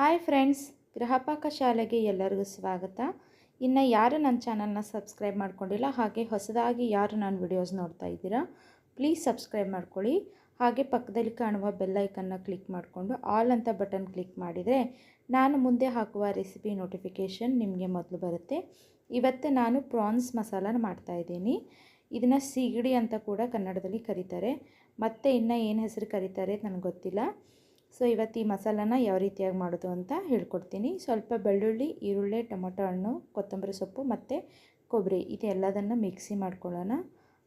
Hi friends Gruhapaka ಶಾಲೆಗೆ ಎಲ್ಲರಿಗೂ ಸ್ವಾಗತ. ಇನ್ನು ಯಾರು ನನ್ನ ಚಾನಲ್ನ ಸಬ್ಸ್ಕ್ರೈಬ್ ಮಾಡ್ಕೊಂಡಿಲ್ಲ, ಹಾಗೆ ಹೊಸದಾಗಿ ಯಾರು ನನ್ನ ವಿಡಿಯೋಸ್ ನೋಡ್ತಾ ಇದ್ದೀರಾ, ಪ್ಲೀಸ್ ಸಬ್ಸ್ಕ್ರೈಬ್ ಮಾಡ್ಕೊಳ್ಳಿ. ಹಾಗೆ ಪಕ್ಕದಲ್ಲಿ ಕಾಣುವ ಬೆಲ್ಲೈಕನ್ನ ಕ್ಲಿಕ್ ಮಾಡಿಕೊಂಡು ಆಲ್ ಅಂತ ಬಟನ್ ಕ್ಲಿಕ್ ಮಾಡಿದರೆ ನಾನು ಮುಂದೆ ಹಾಕುವ ರೆಸಿಪಿ ನೋಟಿಫಿಕೇಷನ್ ನಿಮಗೆ ಮೊದಲು ಬರುತ್ತೆ. ಇವತ್ತು ನಾನು ಪ್ರಾನ್ಸ್ ಮಸಾಲಾನ ಮಾಡ್ತಾಯಿದ್ದೀನಿ ಇದನ್ನು ಸೀಗಡಿ ಅಂತ ಕೂಡ ಕನ್ನಡದಲ್ಲಿ ಕರೀತಾರೆ. ಮತ್ತು ಇನ್ನು ಏನು ಹೆಸರು ಕರೀತಾರೆ ನನಗೆ ಗೊತ್ತಿಲ್ಲ. ಸೊ ಇವತ್ತು ಈ ಮಸಾಲಾನ ಯಾವ ರೀತಿಯಾಗಿ ಮಾಡೋದು ಅಂತ ಹೇಳ್ಕೊಡ್ತೀನಿ. ಸ್ವಲ್ಪ ಬೆಳ್ಳುಳ್ಳಿ, ಈರುಳ್ಳಿ, ಟೊಮೊಟೊ ಹಣ್ಣು, ಕೊತ್ತಂಬರಿ ಸೊಪ್ಪು ಮತ್ತು ಕೊಬ್ಬರಿ ಇದೆಲ್ಲದನ್ನು ಮಿಕ್ಸಿ ಮಾಡ್ಕೊಳ್ಳೋಣ.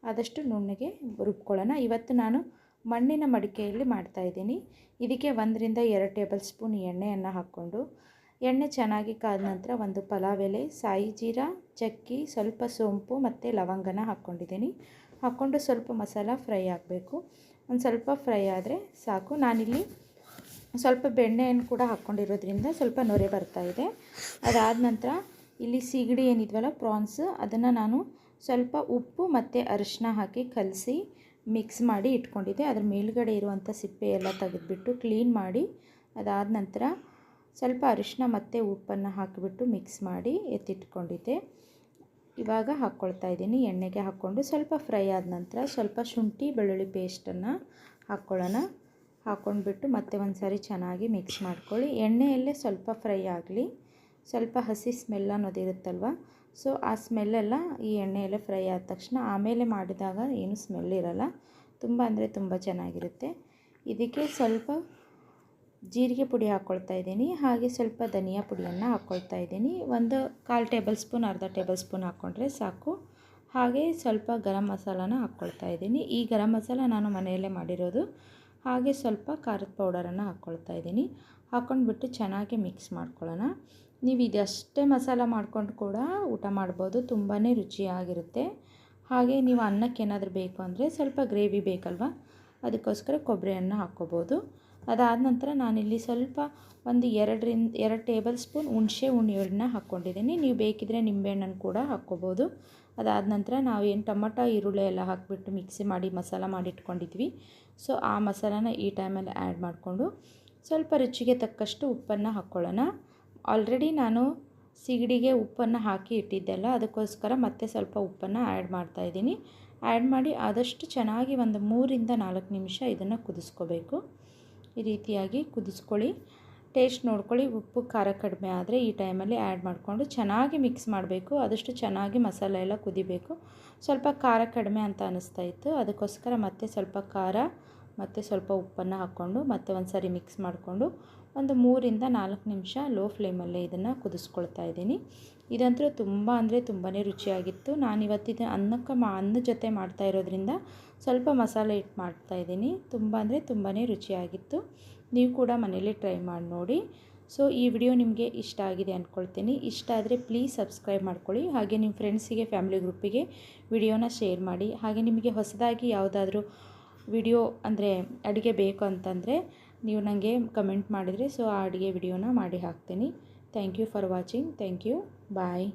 ಆದಷ್ಟು ನುಣ್ಣಗೆ ರುಬ್ಕೊಳ್ಳೋಣ. ಇವತ್ತು ನಾನು ಮಣ್ಣಿನ ಮಡಿಕೆಯಲ್ಲಿ ಮಾಡ್ತಾಯಿದ್ದೀನಿ ಇದಕ್ಕೆ ಒಂದರಿಂದ ಎರಡು ಟೇಬಲ್ ಸ್ಪೂನ್ ಎಣ್ಣೆಯನ್ನು ಹಾಕ್ಕೊಂಡು, ಎಣ್ಣೆ ಚೆನ್ನಾಗಿ ಕಾದ ನಂತರ ಒಂದು ಪಲಾವ್ ಎಲೆ, ಸಾಯಿ ಜೀರಾ, ಚಕ್ಕಿ, ಸ್ವಲ್ಪ ಸೋಂಪು ಮತ್ತು ಲವಂಗನ ಹಾಕ್ಕೊಂಡಿದ್ದೀನಿ. ಹಾಕ್ಕೊಂಡು ಸ್ವಲ್ಪ ಮಸಾಲ ಫ್ರೈ ಆಗಬೇಕು. ಒಂದು ಸ್ವಲ್ಪ ಫ್ರೈ ಆದರೆ ಸಾಕು. ನಾನಿಲ್ಲಿ ಸ್ವಲ್ಪ ಬೆಣ್ಣೆಯನ್ನು ಕೂಡ ಹಾಕ್ಕೊಂಡಿರೋದ್ರಿಂದ ಸ್ವಲ್ಪ ನೊರೆ ಬರ್ತಾ ಇದೆ. ಅದಾದ ನಂತರ ಇಲ್ಲಿ ಸೀಗಡಿ ಏನಿದ್ವಲ್ಲ ಪ್ರಾನ್ಸ್ ಅದನ್ನು ನಾನು ಸ್ವಲ್ಪ ಉಪ್ಪು ಮತ್ತು ಅರಿಶಿನ ಹಾಕಿ ಕಲಸಿ ಮಿಕ್ಸ್ ಮಾಡಿ ಇಟ್ಕೊಂಡಿದ್ದೆ. ಅದ್ರ ಮೇಲುಗಡೆ ಇರುವಂಥ ಸಿಪ್ಪೆ ಎಲ್ಲ ತೆಗೆದುಬಿಟ್ಟು ಕ್ಲೀನ್ ಮಾಡಿ, ಅದಾದ ನಂತರ ಸ್ವಲ್ಪ ಅರಿಶಿನ ಮತ್ತು ಉಪ್ಪನ್ನು ಹಾಕಿಬಿಟ್ಟು ಮಿಕ್ಸ್ ಮಾಡಿ ಎತ್ತಿಟ್ಕೊಂಡಿದ್ದೆ. ಇವಾಗ ಹಾಕ್ಕೊಳ್ತಾ ಇದ್ದೀನಿ. ಎಣ್ಣೆಗೆ ಹಾಕ್ಕೊಂಡು ಸ್ವಲ್ಪ ಫ್ರೈ ಆದ ನಂತರ ಸ್ವಲ್ಪ ಶುಂಠಿ, ಬೆಳ್ಳುಳ್ಳಿ ಪೇಸ್ಟನ್ನು ಹಾಕ್ಕೊಳ್ಳೋಣ. ಹಾಕ್ಕೊಂಡ್ಬಿಟ್ಟು ಮತ್ತೆ ಒಂದು ಸಾರಿ ಚೆನ್ನಾಗಿ ಮಿಕ್ಸ್ ಮಾಡ್ಕೊಳ್ಳಿ. ಎಣ್ಣೆಯಲ್ಲೇ ಸ್ವಲ್ಪ ಫ್ರೈ ಆಗಲಿ. ಸ್ವಲ್ಪ ಹಸಿ ಸ್ಮೆಲ್ ಅನ್ನೋದಿರುತ್ತಲ್ವ ಸೊ ಆ ಸ್ಮೆಲ್ಲೆಲ್ಲ ಈ ಎಣ್ಣೆಯಲ್ಲೇ ಫ್ರೈ ಆದ ತಕ್ಷಣ ಆಮೇಲೆ ಮಾಡಿದಾಗ ಏನು ಸ್ಮೆಲ್ ಇರಲ್ಲ. ತುಂಬ ಅಂದರೆ ತುಂಬ ಚೆನ್ನಾಗಿರುತ್ತೆ. ಇದಕ್ಕೆ ಸ್ವಲ್ಪ ಜೀರಿಗೆ ಪುಡಿ ಹಾಕ್ಕೊಳ್ತಾ ಇದ್ದೀನಿ. ಹಾಗೆ ಸ್ವಲ್ಪ ಧನಿಯಾ ಪುಡಿಯನ್ನು ಹಾಕ್ಕೊಳ್ತಾ ಇದ್ದೀನಿ. ಒಂದು ಕಾಲು ಟೇಬಲ್ ಸ್ಪೂನ್, ಅರ್ಧ ಟೇಬಲ್ ಸ್ಪೂನ್ ಹಾಕ್ಕೊಂಡ್ರೆ ಸಾಕು. ಹಾಗೆ ಸ್ವಲ್ಪ ಗರಂ ಮಸಾಲಾನ ಹಾಕ್ಕೊಳ್ತಾ ಇದ್ದೀನಿ. ಈ ಗರಂ ಮಸಾಲ ನಾನು ಮನೆಯಲ್ಲೇ ಮಾಡಿರೋದು. ಹಾಗೆ ಸ್ವಲ್ಪ ಖಾರದ ಪೌಡರನ್ನು ಹಾಕ್ಕೊಳ್ತಾ ಇದ್ದೀನಿ. ಹಾಕ್ಕೊಂಡ್ಬಿಟ್ಟು ಚೆನ್ನಾಗಿ ಮಿಕ್ಸ್ ಮಾಡ್ಕೊಳ್ಳೋಣ. ನೀವು ಇದಷ್ಟೇ ಮಸಾಲ ಮಾಡ್ಕೊಂಡು ಕೂಡ ಊಟ ಮಾಡ್ಬೋದು ತುಂಬಾ ರುಚಿಯಾಗಿರುತ್ತೆ. ಹಾಗೆ ನೀವು ಅನ್ನಕ್ಕೆ ಏನಾದರೂ ಬೇಕು ಅಂದರೆ ಸ್ವಲ್ಪ ಗ್ರೇವಿ ಬೇಕಲ್ವ? ಅದಕ್ಕೋಸ್ಕರ ಕೊಬ್ಬರಿಯನ್ನು ಹಾಕ್ಕೋಬೋದು. ಅದಾದ ನಂತರ ನಾನಿಲ್ಲಿ ಸ್ವಲ್ಪ ಒಂದು ಎರಡರಿಂದ, ಎರಡು ಟೇಬಲ್ ಸ್ಪೂನ್ ಹುಣಸೆ ಹಣ್ಣನ್ನ ಹಾಕ್ಕೊಂಡಿದ್ದೀನಿ. ನೀವು ಬೇಕಿದ್ರೆ ನಿಂಬೆಹಣ್ಣನ್ನು ಕೂಡ ಹಾಕ್ಕೋಬೋದು. ಅದಾದ ನಂತರ ನಾವು ಏನು ಟೊಮಟೊ, ಈರುಳ್ಳಿ ಎಲ್ಲ ಹಾಕಿಬಿಟ್ಟು ಮಿಕ್ಸಿ ಮಾಡಿ ಮಸಾಲ ಮಾಡಿ ಇಟ್ಕೊಂಡಿದ್ವಿ. ಸೊ, ಆ ಮಸಾಲಾನ ಈ ಟೈಮಲ್ಲಿ ಆ್ಯಡ್ ಮಾಡಿಕೊಂಡು ಸ್ವಲ್ಪ ರುಚಿಗೆ ತಕ್ಕಷ್ಟು ಉಪ್ಪನ್ನು ಹಾಕ್ಕೊಳ್ಳೋಣ. ಆಲ್ರೆಡಿ ನಾನು ಸಿಗಡಿಗೆ ಉಪ್ಪನ್ನು ಹಾಕಿ ಇಟ್ಟಿದ್ದೆಲ್ಲ, ಅದಕ್ಕೋಸ್ಕರ ಮತ್ತೆ ಸ್ವಲ್ಪ ಉಪ್ಪನ್ನು ಆ್ಯಡ್ ಮಾಡ್ತಾಯಿದ್ದೀನಿ ಆ್ಯಡ್ ಮಾಡಿ ಆದಷ್ಟು ಚೆನ್ನಾಗಿ ಒಂದು ಮೂರಿಂದ ನಾಲ್ಕು ನಿಮಿಷ ಇದನ್ನು ಕುದಿಸ್ಕೋಬೇಕು. ಈ ರೀತಿಯಾಗಿ ಕುದಿಸ್ಕೊಳ್ಳಿ. ಟೇಸ್ಟ್ ನೋಡ್ಕೊಳ್ಳಿ. ಉಪ್ಪು, ಖಾರ ಕಡಿಮೆ ಆದರೆ ಈ ಟೈಮಲ್ಲಿ ಆ್ಯಡ್ ಮಾಡಿಕೊಂಡು ಚೆನ್ನಾಗಿ ಮಿಕ್ಸ್ ಮಾಡಬೇಕು. ಆದಷ್ಟು ಚೆನ್ನಾಗಿ ಮಸಾಲೆ ಎಲ್ಲ ಕುದಿಬೇಕು. ಸ್ವಲ್ಪ ಖಾರ ಕಡಿಮೆ ಅಂತ ಅನ್ನಿಸ್ತಾ ಇತ್ತು. ಅದಕ್ಕೋಸ್ಕರ ಮತ್ತೆ ಸ್ವಲ್ಪ ಖಾರ, ಮತ್ತು ಸ್ವಲ್ಪ ಉಪ್ಪನ್ನು ಹಾಕ್ಕೊಂಡು ಮತ್ತೆ ಒಂದು ಸಾರಿ ಮಿಕ್ಸ್ ಮಾಡಿಕೊಂಡು ಒಂದು ಮೂರಿಂದ ನಾಲ್ಕು ನಿಮಿಷ ಲೋ ಫ್ಲೇಮಲ್ಲೇ ಇದನ್ನು ಕುದಿಸ್ಕೊಳ್ತಾ ಇದ್ದೀನಿ. ಇದಂತೂ ತುಂಬ ಅಂದರೆ ತುಂಬಾ ರುಚಿಯಾಗಿತ್ತು. ನಾನು ಇವತ್ತಿದ ಅನ್ನಕ್ಕೆ ಮಾ ಅನ್ನದ ಜೊತೆ ಮಾಡ್ತಾ ಇರೋದ್ರಿಂದ ಸ್ವಲ್ಪ ಮಸಾಲೆ ಇಟ್ಟು ಮಾಡ್ತಾಯಿದ್ದೀನಿ ತುಂಬ ಅಂದರೆ ತುಂಬಾ ರುಚಿಯಾಗಿತ್ತು. ನೀವು ಕೂಡ ಮನೇಲಿ ಟ್ರೈ ಮಾಡಿ ನೋಡಿ. ಸೊ ಈ ವಿಡಿಯೋ ನಿಮಗೆ ಇಷ್ಟ ಆಗಿದೆ ಅಂದ್ಕೊಳ್ತೀನಿ ಇಷ್ಟ ಆದರೆ ಪ್ಲೀಸ್ ಸಬ್ಸ್ಕ್ರೈಬ್ ಮಾಡ್ಕೊಳ್ಳಿ. ಹಾಗೆ ನಿಮ್ಮ ಫ್ರೆಂಡ್ಸಿಗೆ ಫ್ಯಾಮಿಲಿ ಗ್ರೂಪಿಗೆ ವಿಡಿಯೋನ ಶೇರ್ ಮಾಡಿ. ಹಾಗೆ ನಿಮಗೆ ಹೊಸದಾಗಿ ಯಾವುದಾದ್ರೂ ವಿಡಿಯೋ ಅಂದರೆ ಅಡುಗೆ ಬೇಕು ಅಂತಂದರೆ ನೀವು ನನಗೆ ಕಮೆಂಟ್ ಮಾಡಿದರೆ ಸೊ ಆ ಅಡುಗೆ ವಿಡಿಯೋನ ಮಾಡಿ ಹಾಕ್ತೀನಿ. Thank you for watching thank you bye